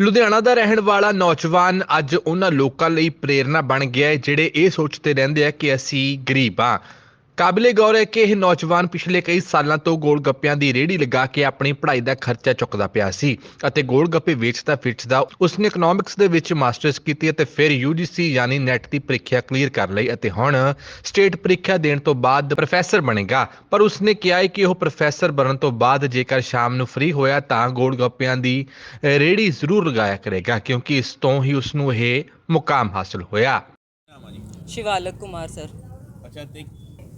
ਲੁਧਿਆਣਾ ਦਾ ਰਹਿਣ ਵਾਲਾ ਨੌਜਵਾਨ ਅੱਜ ਉਹਨਾਂ ਲੋਕਾਂ ਲਈ ਪ੍ਰੇਰਣਾ ਬਣ ਗਿਆ ਹੈ, ਜਿਹੜੇ ਇਹ ਸੋਚਦੇ ਰਹਿੰਦੇ ਆ ਕਿ ਅਸੀਂ ਗਰੀਬ ਹਾਂ। ਕਾਬਿਲੇ ਗੌਰ ਹੈ ਕਿ ਇਹ ਨੌਜਵਾਨ ਪਿਛਲੇ ਕਈ ਸਾਲਾਂ ਤੋਂ ਗੋਲ ਗੱਪਿਆਂ ਦੀ ਰੇਹੜੀ ਲਗਾ ਕੇ ਆਪਣੀ ਪੜ੍ਹਾਈ ਦਾ ਖਰਚਾ ਚੁੱਕਦਾ ਪਿਆ ਸੀ ਅਤੇ ਗੋਲ ਗੱਪੇ ਵੇਚਦਾ ਵੇਚਦਾ ਉਸਨੇ ਇਕਨੋਮਿਕਸ ਦੇ ਵਿੱਚ ਮਾਸਟਰਸ ਕੀਤੀ ਅਤੇ ਫਿਰ UGC ਯਾਨੀ ਨੈਟ ਦੀ ਪ੍ਰੀਖਿਆ ਕਲੀਅਰ ਕਰ ਲਈ ਅਤੇ ਹੁਣ ਸਟੇਟ ਪ੍ਰੀਖਿਆ ਦੇਣ ਤੋਂ ਬਾਅਦ ਪ੍ਰੋਫੈਸਰ ਬਣੇਗਾ। ਪਰ ਉਸਨੇ ਕਿਹਾ ਹੈ ਕਿ ਉਹ ਪ੍ਰੋਫੈਸਰ ਬਣਨ ਤੋਂ ਬਾਅਦ ਜੇਕਰ ਸ਼ਾਮ ਨੂੰ ਫ੍ਰੀ ਹੋਇਆ ਤਾਂ ਗੋਲ ਗੱਪਿਆਂ ਦੀ ਅ, ਰੇਹੜੀ ਜ਼ਰੂਰ ਲਗਾਇਆ ਕਰੇਗਾ ਕਿਉਂਕਿ ਇਸ ਤੋਂ ਹੀ ਉਸਨੂੰ ਇਹ ਮੁਕਾਮ ਹਾਸਲ ਹੋਇਆ। ਸ਼ਿਵਾਲਕ ਕੁਮਾਰ ਸਰ। ਅੱਛਾ ਤੇ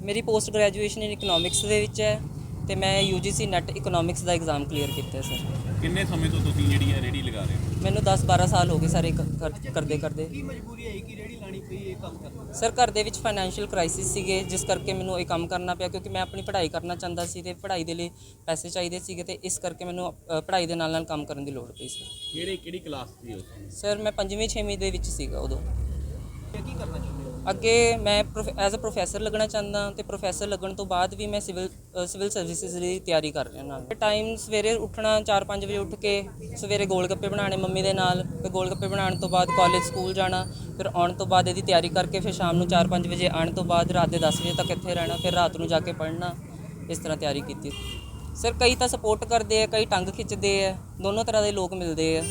ਮੇਰੀ ਪੋਸਟ ਗ੍ਰੈਜੂਏਸ਼ਨ ਇਨ ਇਕਨੋਮਿਕਸ ਦੇ ਵਿੱਚ ਹੈ ਤੇ ਮੈਂ UGC ਨੈਟ ਇਕਨੋਮਿਕਸ ਦਾ ਐਗਜ਼ਾਮ ਕਲੀਅਰ ਕੀਤਾ ਹੈ ਸਰ ਕਿੰਨੇ ਸਮੇਂ ਤੋਂ ਤੁਸੀਂ ਜਿਹੜੀ ਹੈ ਰੇੜੀ ਲਗਾ ਰਹੇ ਹੋ? ਮੈਨੂੰ 10-12 ਸਾਲ ਹੋ ਗਏ ਸਾਰੇ ਕਰਦੇ ਕਰਦੇ। ਕੀ ਮਜਬੂਰੀ ਆਈ ਕਿ ਰੇੜੀ ਲਾਣੀ ਪਈ ਇਹ ਕੰਮ ਕਰਨਾ ਸਰ ਘਰ ਦੇ ਵਿੱਚ ਫਾਈਨੈਂਸ਼ੀਅਲ ਕ੍ਰਾਈਸਿਸ ਸੀਗੇ ਜਿਸ ਕਰਕੇ ਮੈਨੂੰ ਇਹ ਕੰਮ ਕਰਨਾ ਪਿਆ ਕਿਉਂਕਿ ਮੈਂ ਆਪਣੀ ਪੜ੍ਹਾਈ ਕਰਨਾ ਚਾਹੁੰਦਾ ਸੀ ਤੇ ਪੜ੍ਹਾਈ ਦੇ ਲਈ ਪੈਸੇ ਚਾਹੀਦੇ ਸੀਗੇ ਤੇ ਇਸ ਕਰਕੇ ਮੈਨੂੰ ਅ, ਪੜ੍ਹਾਈ ਦੇ ਨਾਲ ਨਾਲ ਕੰਮ ਕਰਨ ਦੀ ਲੋੜ ਪਈ ਸਰ ਕਿਹੜੇ ਕਿਹੜੀ ਕਲਾਸ ਸੀ ਉਸ ਸਰ ਮੈਂ ਪੰਜਵੀਂ ਛੇਵੀਂ ਦੇ ਵਿੱਚ ਸੀਗਾ ਉਦੋਂ। ਇਹ ਕੀ ਕਰਨਾ ਚਾਹੁੰਦੇ ਹੋ ਅੱਗੇ ਮੈਂ ਐਜ਼ ਅ ਪ੍ਰੋਫੈਸਰ ਲੱਗਣਾ ਚਾਹੁੰਦਾ ਤੇ ਪ੍ਰੋਫੈਸਰ ਲੱਗਣ ਤੋਂ ਬਾਅਦ ਵੀ ਮੈਂ ਸਿਵਲ ਸਿਵਲ ਸਰਵਿਸਿਜ਼ ਲਈ ਤਿਆਰੀ ਕਰ ਰਿਹਾ ਨਾਲ। ਟਾਈਮ ਸਵੇਰੇ ਉੱਠਣਾ 4-5 ਵਜੇ ਉੱਠ ਕੇ ਸਵੇਰੇ ਗੋਲ ਗੱਪੇ ਬਣਾਉਣੇ ਮੰਮੀ ਦੇ ਨਾਲ, ਫਿਰ ਗੋਲ ਗੱਪੇ ਬਣਾਉਣ ਤੋਂ ਬਾਅਦ ਕਾਲਜ ਸਕੂਲ ਜਾਣਾ, ਫਿਰ ਆਉਣ ਤੋਂ ਬਾਅਦ ਇਹਦੀ ਤਿਆਰੀ ਕਰਕੇ ਫਿਰ ਸ਼ਾਮ ਨੂੰ 4-5 ਵਜੇ ਆਉਣ ਤੋਂ ਬਾਅਦ ਰਾਤ ਦੇ 10 ਵਜੇ ਤੱਕ ਇੱਥੇ ਰਹਿਣਾ, ਫਿਰ ਰਾਤ ਨੂੰ ਜਾ ਕੇ ਪੜ੍ਹਨਾ, ਇਸ ਤਰ੍ਹਾਂ ਤਿਆਰੀ ਕੀਤੀ। ਸਰ, ਕਈ ਤਾਂ ਸਪੋਰਟ ਕਰਦੇ ਆ, ਕਈ ਟੰਗ ਖਿੱਚਦੇ ਆ, ਦੋਨੋਂ ਤਰ੍ਹਾਂ ਦੇ ਲੋਕ ਮਿਲਦੇ ਆ।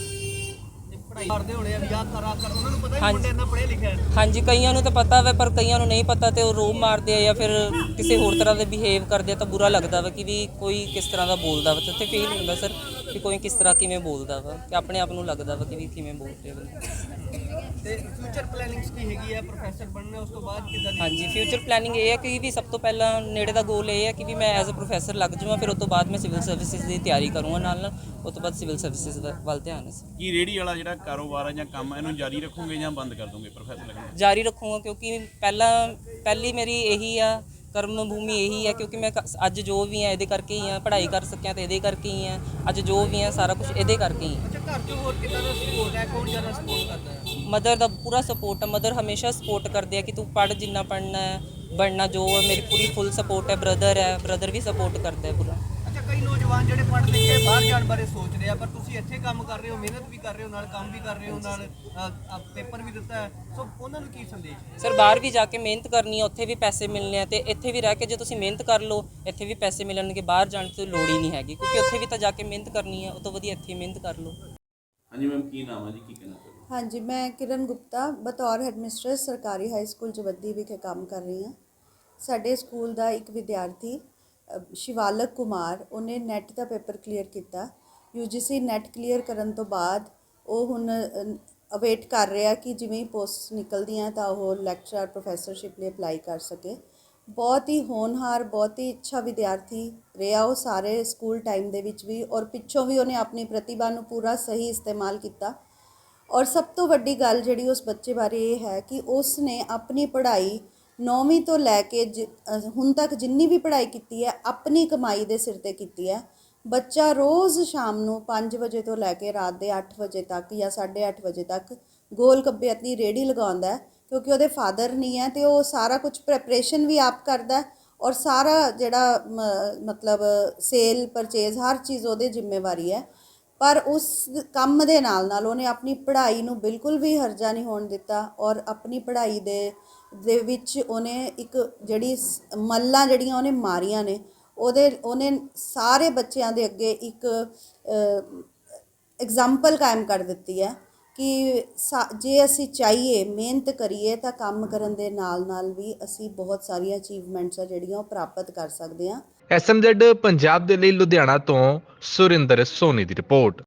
ਕਰਦੇ ਹੋਣੇ ਆ ਵਿਆਹ ਕਰਾ ਕਰ ਉਹਨਾਂ ਨੂੰ ਪਤਾ ਹੀ ਹਾਂਜੀ। ਮੁੰਡੇ ਇੰਨਾ ਪੜ੍ਹੇ ਲਿਖਿਆ ਹੈ। ਹਾਂਜੀ ਕਈਆਂ ਨੂੰ ਤਾਂ ਪਤਾ ਵਾ ਪਰ ਕਈਆਂ ਨੂੰ ਨਹੀਂ ਪਤਾ ਤੇ ਉਹ ਰੋਬ ਮਾਰਦੇ ਆ ਜਾਂ ਫਿਰ ਕਿਸੇ ਹੋਰ ਤਰ੍ਹਾਂ ਦੇ ਬਿਹੇਵ ਕਰਦੇ ਆ ਤਾਂ ਬੁਰਾ ਲੱਗਦਾ ਵਾ ਕਿ ਵੀ ਕੋਈ ਕਿਸ ਤਰ੍ਹਾਂ ਦਾ ਬੋਲਦਾ ਵਾ ਤੇ ਉੱਥੇ ਫੀਲ ਹੁੰਦਾ ਸਰ ਕਿ ਕੋਈ ਕਿਸ ਤਰ੍ਹਾਂ ਕਿਵੇਂ ਬੋਲਦਾ ਵਾ ਕਿ ਆਪਣੇ ਆਪ ਨੂੰ ਲੱਗਦਾ ਵਾ ਕਿ ਵੀ ਕਿਵੇਂ ਬੋਲ ਰਿਹਾ ਵਾ ਤੇ ਫਿਊਚਰ ਪਲੈਨਿੰਗਸ ਕੀ ਹੈਗੀ ਹੈ ਪ੍ਰੋਫੈਸਰ ਬਣਨਾ ਉਸ ਤੋਂ ਬਾਅਦ ਕਿੱਦਾਂ ਦੀ ਹਾਂਜੀ ਫਿਊਚਰ ਪਲੈਨਿੰਗ ਇਹ ਹੈ ਕਿ ਵੀ ਸਭ ਤੋਂ ਪਹਿਲਾਂ ਨੇੜੇ ਦਾ ਗੋਲ ਇਹ ਹੈ ਕਿ ਵੀ ਮੈਂ ਐਜ਼ ਅ ਪ੍ਰੋਫੈਸਰ ਲੱਗ ਜਾਵਾਂ ਫਿਰ ਉਸ ਤੋਂ ਬਾਅਦ ਮੈਂ ਸਿਵਲ ਸਰਵਿਸਿਜ਼ ਦੀ ਤਿਆਰੀ ਕਰੂੰਗਾ ਨਾਲ ਨਾਲ ਉਸ ਤੋਂ ਬਾਅਦ ਸਿਵਲ ਸਰਵਿਸਿਜ਼ ਵੱਲ ਧਿਆਨ ਹੈ ਸਰ। ਕੀ ਰੇੜੀ ਵਾਲਾ ਜਿਹੜਾ ਕਾਰੋਬਾਰ ਹੈ ਜਾਂ ਕੰਮ ਹੈ ਇਹਨੂੰ ਜਾਰੀ ਰੱਖੋਗੇ ਜਾਂ ਬੰਦ ਕਰ ਦੋਗੇ ਪ੍ਰੋਫੈਸਰ ਲੱਗਣਾ? ਜਾਰੀ ਰੱਖੂੰਗਾ ਕਿਉਂਕਿ ਪਹਿਲਾਂ ਪਹਿਲੀ ਮੇਰੀ ਇਹੀ ਆ ਕਰਮ ਭੂਮੀ ਇਹੀ ਹੈ ਕਿਉਂਕਿ ਮੈਂ ਅੱਜ ਜੋ ਵੀ ਆ ਇਹਦੇ ਕਰਕੇ ਹੀ ਆ ਪੜ੍ਹਾਈ ਕਰ ਸਕਿਆ ਤੇ ਇਹਦੇ ਕਰਕੇ ਹੀ ਆ ਅੱਜ ਜੋ ਵੀ ਆ ਸਾਰਾ ਕੁਝ ਇਹਦੇ ਕਰਕੇ ਹੀ ਅੱਛਾ ਘਰ ਤੋਂ ਹੋਰ ਕਿੱਦਾਂ ਦਾ ਸਪੋਰਟ ਹੈ? ਕੌਣ ਜ਼ਿਆਦਾ ਸਪੋਰਟ ਕਰਦਾ ਹੈ? ਮਦਰ ਦਾ ਪੂਰਾ ਸਪੋਰਟ ਹੈ ਮਦਰ ਹਮੇਸ਼ਾ ਸਪੋਰਟ ਕਰਦੇ ਆ ਕਿ ਤੂੰ ਪੜ੍ਹ ਜਿੰਨਾ ਪੜ੍ਹਨਾ ਹੈ ਬਣਨਾ ਜੋ ਹੈ ਮੇਰੀ ਪੂਰੀ ਫੁੱਲ ਸਪੋਰਟ ਹੈ ਬ੍ਰਦਰ ਹੈ ਬ੍ਰਦਰ ਵੀ ਸਪੋਰਟ ਕਰਦਾ ਹੈ ਪੂਰਾ। ਅੱਛਾ ਕਈ ਨੌਜਵਾਨ ਜਿਹੜੇ ਪੜ੍ਹ ਲਿਖ ਕੇ ਬਾਹਰ ਜਾਣ ਬਾਰੇ ਸੋਚ ਰਹੇ ਆ ਪਰ ਤੁਸੀਂ ਇੱਥੇ ਕੰਮ ਕਰ ਰਹੇ ਹੋ ਮਿਹਨਤ ਵੀ ਕਰ ਰਹੇ ਹੋ ਨਾਲ ਕੰਮ ਵੀ ਕਰ ਰਹੇ ਹੋ ਨਾਲ ਪੇਪਰ ਵੀ ਦਿੱਤਾ ਹੈ। ਸੋ ਉਹਨਾਂ ਨੂੰ ਕੀ ਸੰਦੇਸ਼ ਸਰ ਬਾਹਰ ਵੀ ਜਾ ਕੇ ਮਿਹਨਤ ਕਰਨੀ ਹੈ ਉੱਥੇ ਵੀ ਪੈਸੇ ਮਿਲਣੇ ਆ ਤੇ ਇੱਥੇ ਵੀ ਰਹਿ ਕੇ ਜੇ ਤੁਸੀਂ ਮਿਹਨਤ ਕਰ ਲਓ ਇੱਥੇ ਵੀ ਪੈਸੇ ਮਿਲਣਗੇ ਬਾਹਰ ਜਾਣ ਦੀ ਲੋੜ ਹੀ ਨਹੀਂ ਹੈਗੀ ਕਿਉਂਕਿ ਉੱਥੇ ਵੀ ਤਾਂ ਜਾ ਕੇ ਮਿਹਨਤ ਕਰਨੀ ਹੈ ਉਹ ਤੋਂ ਵਧੀਆ ਇੱਥੇ ਹੀ ਮਿਹਨਤ ਕਰ ਲਓ। ਹਾਂਜੀ ਮੈਮ ਕੀ ਨਾਮ ਹੈ ਜੀ? ਕੀ ਕਹਿਣਾ ਚਾਹੋਗੇ? ਹਾਂਜੀ ਮੈਂ ਕਿਰਨ ਗੁਪਤਾ ਬਤੌਰ ਹੈਡਮਿਸਟਰਸ ਸਰਕਾਰੀ ਹਾਈ ਸਕੂਲ ਜਵੱਦੀ ਵਿਖੇ ਕੰਮ ਕਰ ਰਹੀ ਹਾਂ। ਸਾਡੇ ਸਕੂਲ ਦਾ ਇੱਕ ਵਿਦਿਆਰਥੀ ਅ, ਸ਼ਿਵਾਲਕ ਕੁਮਾਰ ਉਹਨੇ ਨੈਟ ਦਾ ਪੇਪਰ ਕਲੀਅਰ ਕੀਤਾ। UGC ਨੈਟ ਕਲੀਅਰ ਕਰਨ ਤੋਂ ਬਾਅਦ ਉਹ ਹੁਣ ਅਵੇਟ ਕਰ ਰਿਹਾ ਕਿ ਜਿਵੇਂ ਹੀ ਪੋਸਟ ਨਿਕਲਦੀਆਂ ਤਾਂ ਉਹ ਲੈਕਚਰਰ ਪ੍ਰੋਫੈਸਰਸ਼ਿਪ ਲਈ ਅਪਲਾਈ ਕਰ ਸਕੇ। ਬਹੁਤ ਹੀ ਹੋਣਹਾਰ ਬਹੁਤ ਹੀ ਅੱਛਾ ਵਿਦਿਆਰਥੀ ਰਿਹਾ ਉਹ ਸਾਰੇ ਸਕੂਲ ਟਾਈਮ ਦੇ ਵਿੱਚ ਵੀ ਔਰ ਪਿੱਛੋਂ ਵੀ ਉਹਨੇ ਆਪਣੀ ਪ੍ਰਤਿਭਾ ਨੂੰ ਪੂਰਾ ਸਹੀ ਇਸਤੇਮਾਲ ਕੀਤਾ। ਔਰ ਸਭ ਤੋਂ ਵੱਡੀ ਗੱਲ ਜਿਹੜੀ ਉਸ ਬੱਚੇ ਬਾਰੇ ਇਹ ਹੈ ਕਿ ਉਸ ਨੇ ਆਪਣੀ ਪੜ੍ਹਾਈ 9ਵੀਂ ਤੋਂ ਲੈ ਕੇ ਜ- ਹੁਣ ਤੱਕ ਜਿੰਨੀ ਵੀ ਪੜ੍ਹਾਈ ਕੀਤੀ ਹੈ, ਆਪਣੀ ਕਮਾਈ ਦੇ ਸਿਰ ਤੇ ਕੀਤੀ ਹੈ। ਬੱਚਾ ਰੋਜ਼ ਸ਼ਾਮ ਨੂੰ 5 ਵਜੇ ਤੋਂ ਲੈ ਕੇ ਰਾਤ ਦੇ 8 ਵਜੇ ਤੱਕ ਜਾਂ 8:30 ਵਜੇ ਤੱਕ ਗੋਲ ਗੱਪੇ ਦੀ ਰੇੜੀ ਲਗਾਉਂਦਾ ਕਿਉਂਕਿ ਉਹਦੇ ਫਾਦਰ ਨਹੀਂ ਹੈ ਤੇ ਉਹ ਸਾਰਾ ਕੁਝ ਪ੍ਰੈਪਰੇਸ਼ਨ ਵੀ ਆਪ ਕਰਦਾ ਔਰ ਸਾਰਾ ਜਿਹੜਾ ਮ- ਮਤਲਬ ਸੇਲ, ਪਰਚੇਜ਼, ਹਰ ਚੀਜ਼ ਉਹਦੇ ਜ਼ਿੰਮੇਵਾਰੀ ਹੈ। ਪਰ ਉਸ ਕੰਮ ਦੇ ਨਾਲ ਨਾਲ ਉਹਨੇ ਆਪਣੀ ਪੜ੍ਹਾਈ ਨੂੰ ਬਿਲਕੁਲ ਵੀ ਹਰਜਾ ਨਹੀਂ ਹੋਣ ਦਿੱਤਾ ਔਰ ਆਪਣੀ ਪੜ੍ਹਾਈ ਦੇ ਦੇ ਵਿੱਚ ਉਹਨੇ ਇੱਕ ਜਿਹੜੀ ਸ- ਮੱਲਾਂ ਜਿਹੜੀਆਂ ਉਹਨੇ ਮਾਰੀਆਂ ਨੇ, ਉਹਦੇ, ਉਹਨੇ ਸਾਰੇ ਬੱਚਿਆਂ ਦੇ ਅੱਗੇ ਇੱਕ ਐਗਜ਼ਾਮਪਲ ਕਾਇਮ ਕਰ ਦਿੱਤੀ ਹੈ। ਕਿ ਸਾ- ਜੇ ਅਸੀਂ ਚਾਹੀਏ, ਮਿਹਨਤ ਕਰੀਏ, ਤਾਂ ਕੰਮ ਕਰਨ ਦੇ ਨਾਲ ਨਾਲ ਵੀ ਅਸੀਂ ਬਹੁਤ ਸਾਰੀਆਂ ਅਚੀਵਮੈਂਟਸ ਆ ਜਿਹੜੀਆਂ ਉਹ ਪ੍ਰਾਪਤ ਕਰ ਸਕਦੇ ਹਾਂ। ਐਸਐਮਜ਼ੈਡ ਪੰਜਾਬ ਦੇ ਲਈ ਲੁਧਿਆਣਾ ਤੋਂ ਸੁਰਿੰਦਰ ਸੋਨੀ ਦੀ ਰਿਪੋਰਟ।